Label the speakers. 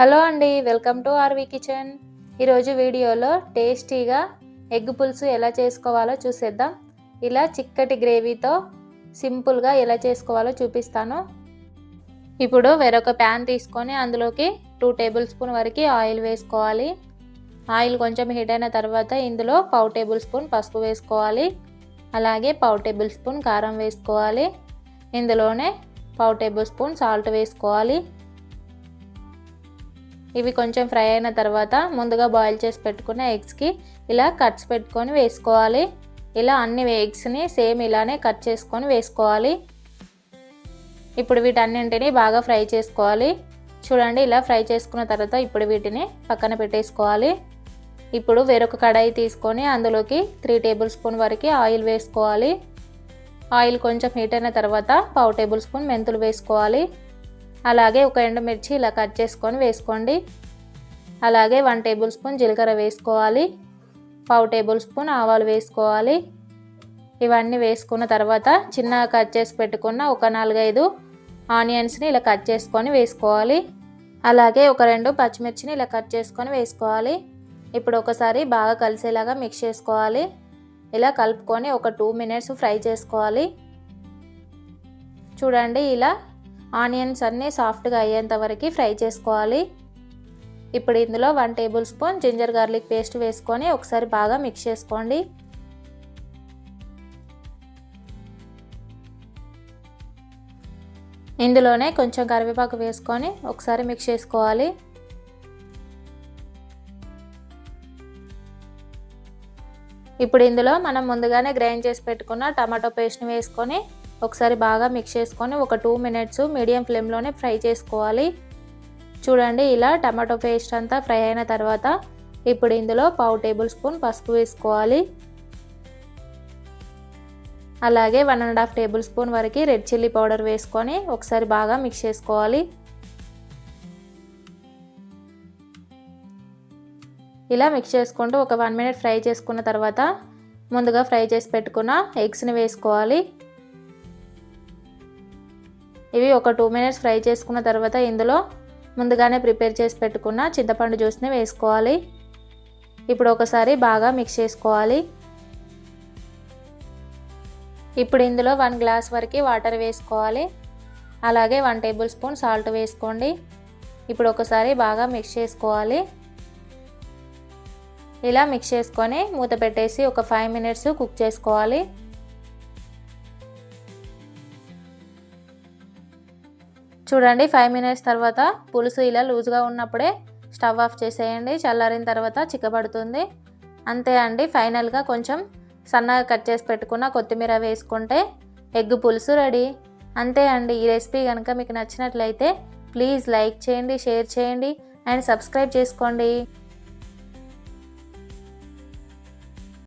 Speaker 1: Hello అండి welcome to RV kitchen. ఈరోజు వీడియోలో టేస్టీగా ఎగ్ పులుసు ఎలా చేసుకోవాలో చూసేద్దాం. ఇలా చిక్కటి గ్రేవీతో సింపుల్గా ఎలా చేసుకోవాలో చూపిస్తాను. ఇప్పుడు వేరొక ప్యాన్ తీసుకొని అందులోకి టూ టేబుల్ స్పూన్ వరకు ఆయిల్ వేసుకోవాలి. ఆయిల్ కొంచెం హీట్ అయిన తర్వాత ఇందులో పావు టేబుల్ స్పూన్ పసుపు వేసుకోవాలి. అలాగే పావు టేబుల్ స్పూన్ కారం వేసుకోవాలి. ఇందులోనే పావు టేబుల్ స్పూన్ సాల్ట్ వేసుకోవాలి. ఇవి కొంచెం ఫ్రై అయిన తర్వాత ముందుగా బాయిల్ చేసి పెట్టుకున్న ఎగ్స్కి ఇలా కట్స్ పెట్టుకొని వేసుకోవాలి. ఇలా అన్ని ఎగ్స్ని సేమ్ ఇలానే కట్ చేసుకొని వేసుకోవాలి. ఇప్పుడు వీటన్నింటిని బాగా ఫ్రై చేసుకోవాలి. చూడండి ఇలా ఫ్రై చేసుకున్న తర్వాత ఇప్పుడు వీటిని పక్కన పెట్టేసుకోవాలి. ఇప్పుడు వేరొక కడాయి తీసుకొని అందులోకి త్రీ టేబుల్ స్పూన్ వరకు ఆయిల్ వేసుకోవాలి. ఆయిల్ కొంచెం హీట్ అయిన తర్వాత పావు టేబుల్ స్పూన్ మెంతులు వేసుకోవాలి. అలాగే ఒక ఎండుమిర్చి ఇలా కట్ చేసుకొని వేసుకోండి. అలాగే వన్ టేబుల్ స్పూన్ జీలకర్ర వేసుకోవాలి. పావు టేబుల్ స్పూన్ ఆవాలు వేసుకోవాలి. ఇవన్నీ వేసుకున్న తర్వాత చిన్నగా కట్ చేసి పెట్టుకున్న ఒక నాలుగైదు ఆనియన్స్ని ఇలా కట్ చేసుకొని వేసుకోవాలి. అలాగే ఒక రెండు పచ్చిమిర్చిని ఇలా కట్ చేసుకొని వేసుకోవాలి. ఇప్పుడు ఒకసారి బాగా కలిసేలాగా మిక్స్ చేసుకోవాలి. ఇలా కలుపుకొని ఒక టూ మినిట్స్ ఫ్రై చేసుకోవాలి. చూడండి ఇలా ఆనియన్స్ అన్నీ సాఫ్ట్గా అయ్యేంత వరకు ఫ్రై చేసుకోవాలి. ఇప్పుడు ఇందులో one tablespoon ginger garlic paste వేసుకొని ఒకసారి బాగా మిక్స్ చేసుకోండి. ఇందులోనే కొంచెం కరివేపాకు వేసుకొని ఒకసారి మిక్స్ చేసుకోవాలి. ఇప్పుడు ఇందులో మనం ముందుగానే గ్రైండ్ చేసి పెట్టుకున్న టమాటో పేస్ట్ని వేసుకొని ఒకసారి బాగా మిక్స్ చేసుకొని ఒక టూ మినిట్స్ మీడియం ఫ్లేమ్లోనే ఫ్రై చేసుకోవాలి. చూడండి ఇలా టమాటో పేస్ట్ అంతా ఫ్రై అయిన తర్వాత ఇప్పుడు ఇందులో పావు టేబుల్ స్పూన్ పసుపు వేసుకోవాలి. అలాగే one and half tablespoon వరకు రెడ్ చిల్లీ పౌడర్ వేసుకొని ఒకసారి బాగా మిక్స్ చేసుకోవాలి. ఇలా మిక్స్ చేసుకుంటూ ఒక వన్ మినిట్ ఫ్రై చేసుకున్న తర్వాత ముందుగా ఫ్రై చేసి పెట్టుకున్న ఎగ్స్ని వేసుకోవాలి. ఇవి ఒక టూ మినిట్స్ ఫ్రై చేసుకున్న తర్వాత ఇందులో ముందుగానే ప్రిపేర్ చేసి పెట్టుకున్న చింతపండు జ్యూస్ని వేసుకోవాలి. ఇప్పుడు ఒకసారి బాగా మిక్స్ చేసుకోవాలి. ఇప్పుడు ఇందులో వన్ గ్లాస్ వరకు వాటర్ వేసుకోవాలి. అలాగే వన్ టేబుల్ స్పూన్ సాల్ట్ వేసుకోండి. ఇప్పుడు ఒకసారి బాగా మిక్స్ చేసుకోవాలి. ఇలా మిక్స్ చేసుకొని మూత పెట్టేసి ఒక ఫైవ్ మినిట్స్ కుక్ చేసుకోవాలి. చూడండి ఫైవ్ మినిట్స్ తర్వాత పులుసు ఇలా లూజ్గా ఉన్నప్పుడే స్టవ్ ఆఫ్ చేసేయండి. చల్లారిన తర్వాత చిక్కబడుతుంది. అంతే అండి ఫైనల్గా కొంచెం సన్నగా కట్ చేసి పెట్టుకున్న కొత్తిమీర వేసుకుంటే ఎగ్ పులుసు రెడీ. అంతే అండి ఈ రెసిపీ కనుక మీకు నచ్చినట్లయితే ప్లీజ్ లైక్ చేయండి షేర్ చేయండి అండ్ సబ్స్క్రైబ్ చేసుకోండి.